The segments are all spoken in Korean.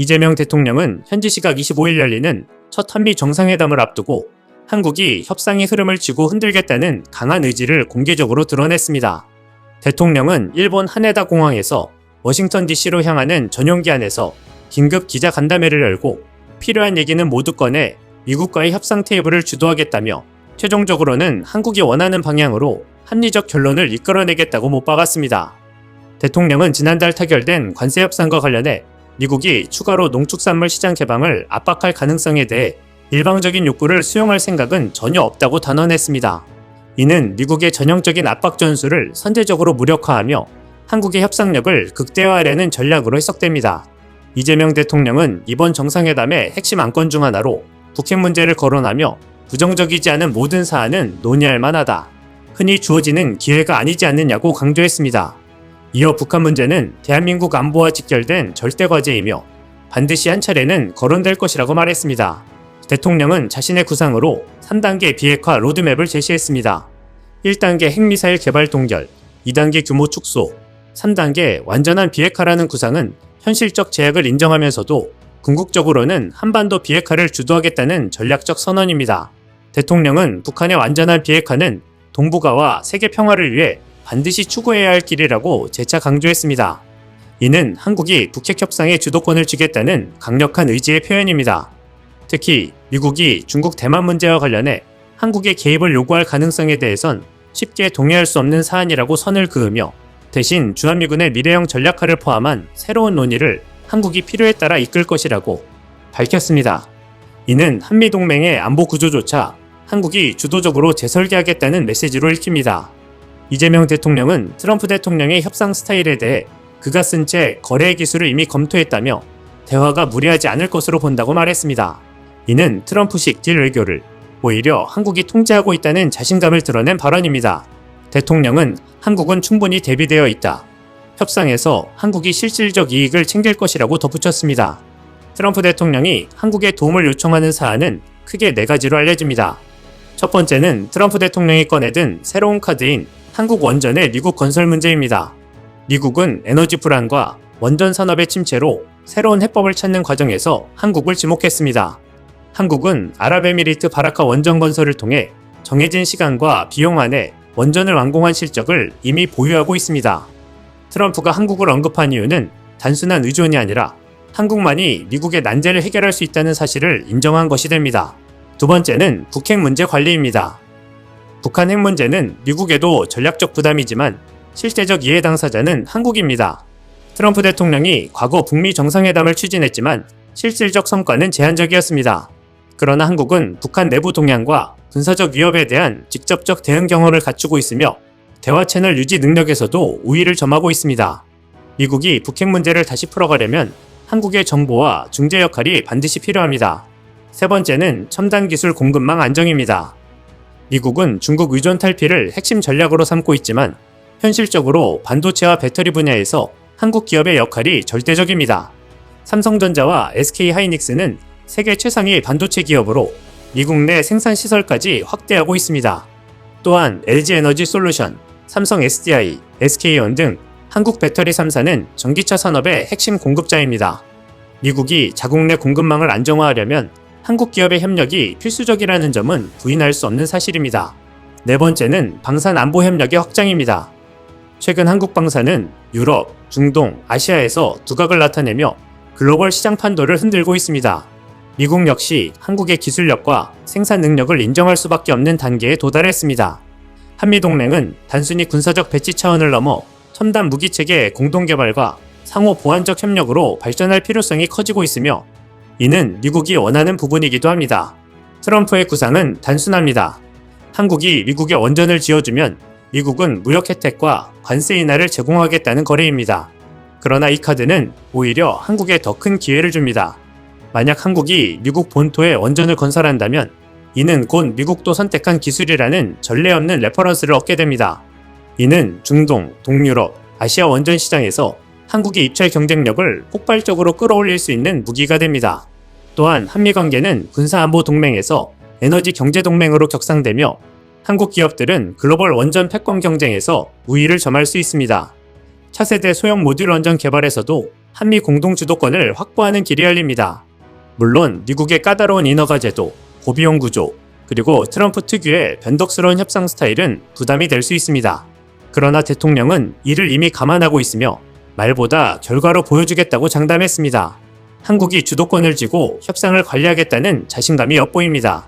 이재명 대통령은 현지 시각 25일 열리는 첫 한미 정상회담을 앞두고 한국이 협상의 흐름을 쥐고 흔들겠다는 강한 의지를 공개적으로 드러냈습니다. 대통령은 일본 하네다 공항에서 워싱턴 DC로 향하는 전용기 안에서 긴급 기자 간담회를 열고 필요한 얘기는 모두 꺼내 미국과의 협상 테이블을 주도하겠다며 최종적으로는 한국이 원하는 방향으로 합리적 결론을 이끌어내겠다고 못 박았습니다. 대통령은 지난달 타결된 관세 협상과 관련해 미국이 추가로 농축산물 시장 개방을 압박할 가능성에 대해 일방적인 욕구를 수용할 생각은 전혀 없다고 단언했습니다. 이는 미국의 전형적인 압박 전술을 선제적으로 무력화하며 한국의 협상력을 극대화하려는 전략으로 해석됩니다. 이재명 대통령은 이번 정상회담의 핵심 안건 중 하나로 북핵 문제를 거론하며 부정적이지 않은 모든 사안은 논의할 만하다. 흔히 주어지는 기회가 아니지 않느냐고 강조했습니다. 이어 북한 문제는 대한민국 안보와 직결된 절대 과제이며 반드시 한 차례는 거론될 것이라고 말했습니다. 대통령은 자신의 구상으로 3단계 비핵화 로드맵을 제시했습니다. 1단계 핵미사일 개발 동결, 2단계 규모 축소, 3단계 완전한 비핵화라는 구상은 현실적 제약을 인정하면서도 궁극적으로는 한반도 비핵화를 주도하겠다는 전략적 선언입니다. 대통령은 북한의 완전한 비핵화는 동북아와 세계 평화를 위해 반드시 추구해야 할 길이라고 재차 강조했습니다. 이는 한국이 북핵 협상의 주도권을 쥐겠다는 강력한 의지의 표현입니다. 특히 미국이 중국 대만 문제와 관련해 한국의 개입을 요구할 가능성에 대해선 쉽게 동의할 수 없는 사안이라고 선을 그으며 대신 주한미군의 미래형 전략화를 포함한 새로운 논의를 한국이 필요에 따라 이끌 것이라고 밝혔습니다. 이는 한미동맹의 안보 구조조차 한국이 주도적으로 재설계하겠다는 메시지로 읽힙니다. 이재명 대통령은 트럼프 대통령의 협상 스타일에 대해 그가 쓴 채 거래 기술을 이미 검토했다며 대화가 무리하지 않을 것으로 본다고 말했습니다. 이는 트럼프식 딜 외교를 오히려 한국이 통제하고 있다는 자신감을 드러낸 발언입니다. 대통령은 한국은 충분히 대비되어 있다. 협상에서 한국이 실질적 이익을 챙길 것이라고 덧붙였습니다. 트럼프 대통령이 한국에 도움을 요청하는 사안은 크게 네 가지로 알려집니다. 첫 번째는 트럼프 대통령이 꺼내든 새로운 카드인 한국 원전의 미국 건설 문제입니다. 미국은 에너지 불안과 원전 산업의 침체로 새로운 해법을 찾는 과정에서 한국을 지목했습니다. 한국은 아랍에미리트 바라카 원전 건설을 통해 정해진 시간과 비용 안에 원전을 완공한 실적을 이미 보유하고 있습니다. 트럼프가 한국을 언급한 이유는 단순한 의존이 아니라 한국만이 미국의 난제를 해결할 수 있다는 사실을 인정한 것이 됩니다. 두 번째는 북핵 문제 관리입니다. 북한 핵 문제는 미국에도 전략적 부담이지만 실제적 이해 당사자는 한국입니다. 트럼프 대통령이 과거 북미 정상회담을 추진했지만 실질적 성과는 제한적이었습니다. 그러나 한국은 북한 내부 동향과 군사적 위협에 대한 직접적 대응 경험을 갖추고 있으며 대화 채널 유지 능력에서도 우위를 점하고 있습니다. 미국이 북핵 문제를 다시 풀어가려면 한국의 정보와 중재 역할이 반드시 필요합니다. 세 번째는 첨단 기술 공급망 안정입니다. 미국은 중국 의존 탈피를 핵심 전략으로 삼고 있지만 현실적으로 반도체와 배터리 분야에서 한국 기업의 역할이 절대적입니다. 삼성전자와 SK 하이닉스는 세계 최상위 반도체 기업으로 미국 내 생산 시설까지 확대하고 있습니다. 또한 LG 에너지 솔루션, 삼성 SDI, SK온 등 한국 배터리 3사는 전기차 산업의 핵심 공급자입니다. 미국이 자국 내 공급망을 안정화하려면 한국 기업의 협력이 필수적이라는 점은 부인할 수 없는 사실입니다. 네 번째는 방산 안보 협력의 확장입니다. 최근 한국 방산은 유럽, 중동, 아시아에서 두각을 나타내며 글로벌 시장 판도를 흔들고 있습니다. 미국 역시 한국의 기술력과 생산 능력을 인정할 수밖에 없는 단계에 도달했습니다. 한미 동맹은 단순히 군사적 배치 차원을 넘어 첨단 무기 체계 공동 개발과 상호 보완적 협력으로 발전할 필요성이 커지고 있으며 이는 미국이 원하는 부분이기도 합니다. 트럼프의 구상은 단순합니다. 한국이 미국에 원전을 지어주면 미국은 무역 혜택과 관세 인하를 제공하겠다는 거래입니다. 그러나 이 카드는 오히려 한국에 더 큰 기회를 줍니다. 만약 한국이 미국 본토에 원전을 건설한다면 이는 곧 미국도 선택한 기술이라는 전례 없는 레퍼런스를 얻게 됩니다. 이는 중동, 동유럽, 아시아 원전 시장에서 한국의 입찰 경쟁력을 폭발적으로 끌어올릴 수 있는 무기가 됩니다. 또한 한미 관계는 군사안보 동맹에서 에너지 경제 동맹으로 격상되며 한국 기업들은 글로벌 원전 패권 경쟁에서 우위를 점할 수 있습니다. 차세대 소형 모듈 원전 개발에서도 한미 공동 주도권을 확보하는 길이 열립니다. 물론 미국의 까다로운 인허가 제도, 고비용 구조, 그리고 트럼프 특유의 변덕스러운 협상 스타일은 부담이 될 수 있습니다. 그러나 대통령은 이를 이미 감안하고 있으며 말보다 결과로 보여주겠다고 장담했습니다. 한국이 주도권을 쥐고 협상을 관리하겠다는 자신감이 엿보입니다.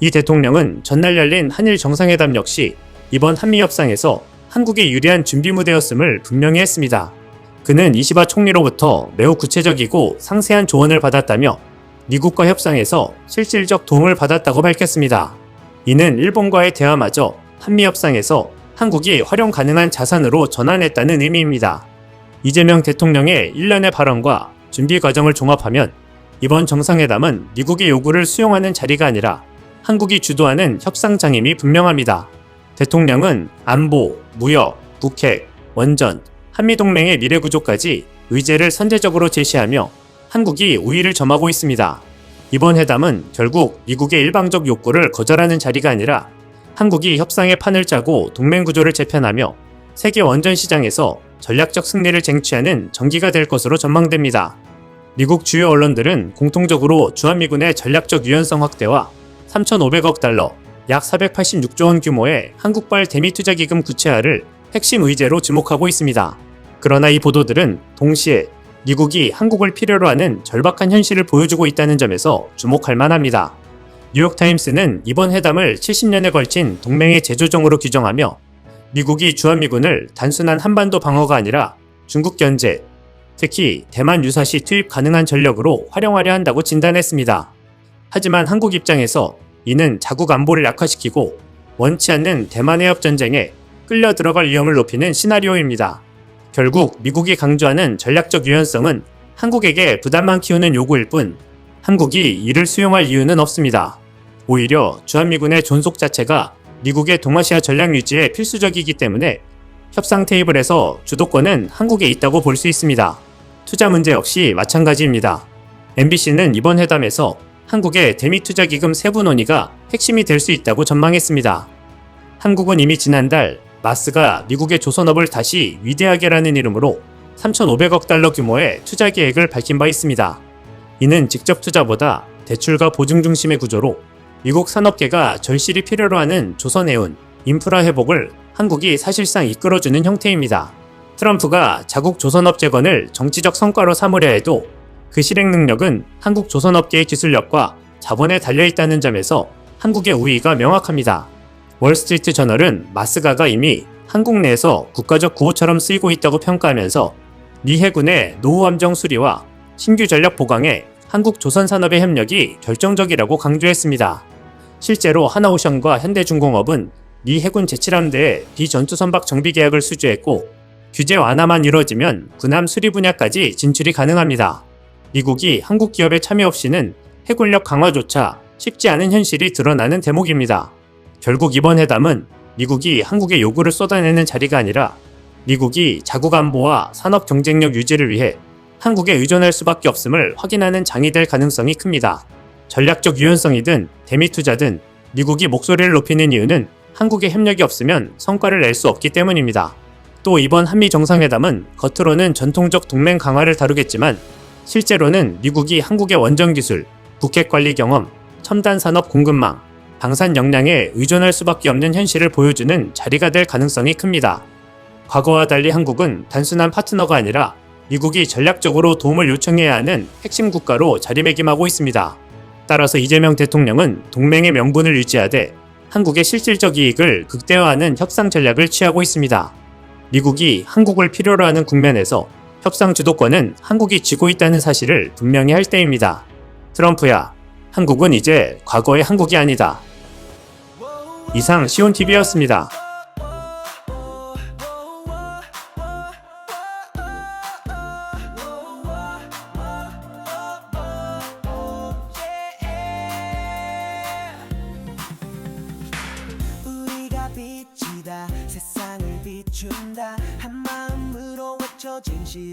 이 대통령은 전날 열린 한일 정상회담 역시 이번 한미 협상에서 한국에 유리한 준비 무대였음을 분명히 했습니다. 그는 이시바 총리로부터 매우 구체적이고 상세한 조언을 받았다며 미국과 협상에서 실질적 도움을 받았다고 밝혔습니다. 이는 일본과의 대화마저 한미 협상에서 한국이 활용 가능한 자산으로 전환했다는 의미입니다. 이재명 대통령의 일련의 발언과 준비 과정을 종합하면 이번 정상회담은 미국의 요구를 수용하는 자리가 아니라 한국이 주도하는 협상 장임이 분명합니다. 대통령은 안보, 무역, 북핵, 원전, 한미동맹의 미래 구조까지 의제를 선제적으로 제시하며 한국이 우위를 점하고 있습니다. 이번 회담은 결국 미국의 일방적 욕구를 거절하는 자리가 아니라 한국이 협상의 판을 짜고 동맹 구조를 재편하며 세계 원전 시장에서 전략적 승리를 쟁취하는 전기가 될 것으로 전망됩니다. 미국 주요 언론들은 공통적으로 주한미군의 전략적 유연성 확대와 3,500억 달러, 약 486조 원 규모의 한국발 대미 투자 기금 구체화를 핵심 의제로 주목하고 있습니다. 그러나 이 보도들은 동시에 미국이 한국을 필요로 하는 절박한 현실을 보여주고 있다는 점에서 주목할 만합니다. 뉴욕타임스는 이번 회담을 70년에 걸친 동맹의 재조정으로 규정하며 미국이 주한미군을 단순한 한반도 방어가 아니라 중국 견제, 특히 대만 유사시 투입 가능한 전력으로 활용하려 한다고 진단했습니다. 하지만 한국 입장에서 이는 자국 안보를 약화시키고 원치 않는 대만 해협 전쟁에 끌려 들어갈 위험을 높이는 시나리오입니다. 결국 미국이 강조하는 전략적 유연성은 한국에게 부담만 키우는 요구일 뿐 한국이 이를 수용할 이유는 없습니다. 오히려 주한미군의 존속 자체가 미국의 동아시아 전략 유지에 필수적이기 때문에 협상 테이블에서 주도권은 한국에 있다고 볼 수 있습니다. 투자 문제 역시 마찬가지입니다. MBC는 이번 회담에서 한국의 대미 투자 기금 세부 논의가 핵심이 될 수 있다고 전망했습니다. 한국은 이미 지난달 마스가 미국의 조선업을 다시 위대하게라는 이름으로 3,500억 달러 규모의 투자 계획을 밝힌 바 있습니다. 이는 직접 투자보다 대출과 보증 중심의 구조로 미국 산업계가 절실히 필요로 하는 조선해운, 인프라 회복을 한국이 사실상 이끌어주는 형태입니다. 트럼프가 자국 조선업 재건을 정치적 성과로 삼으려 해도 그 실행 능력은 한국 조선업계의 기술력과 자본에 달려있다는 점에서 한국의 우위가 명확합니다. 월스트리트 저널은 마스가가 이미 한국 내에서 국가적 구호처럼 쓰이고 있다고 평가하면서 미 해군의 노후 함정 수리와 신규 전력 보강에 한국 조선 산업의 협력이 결정적이라고 강조했습니다. 실제로 하나오션과 현대중공업은 미 해군 제7함대의 비전투 선박 정비 계약을 수주했고 규제 완화만 이루어지면 군함 수리 분야까지 진출이 가능합니다. 미국이 한국 기업의 참여 없이는 해군력 강화조차 쉽지 않은 현실이 드러나는 대목입니다. 결국 이번 회담은 미국이 한국의 요구를 쏟아내는 자리가 아니라 미국이 자국 안보와 산업 경쟁력 유지를 위해 한국에 의존할 수밖에 없음을 확인하는 장이 될 가능성이 큽니다. 전략적 유연성이든 대미 투자든 미국이 목소리를 높이는 이유는 한국의 협력이 없으면 성과를 낼 수 없기 때문입니다. 또 이번 한미 정상회담은 겉으로는 전통적 동맹 강화를 다루겠지만 실제로는 미국이 한국의 원전 기술, 북핵 관리 경험, 첨단 산업 공급망, 방산 역량에 의존할 수밖에 없는 현실을 보여주는 자리가 될 가능성이 큽니다. 과거와 달리 한국은 단순한 파트너가 아니라 미국이 전략적으로 도움을 요청해야 하는 핵심 국가로 자리매김하고 있습니다. 따라서 이재명 대통령은 동맹의 명분을 유지하되 한국의 실질적 이익을 극대화하는 협상 전략을 취하고 있습니다. 미국이 한국을 필요로 하는 국면에서 협상 주도권은 한국이 쥐고 있다는 사실을 분명히 할 때입니다. 트럼프야, 한국은 이제 과거의 한국이 아니다. 이상 시온TV였습니다. 빛이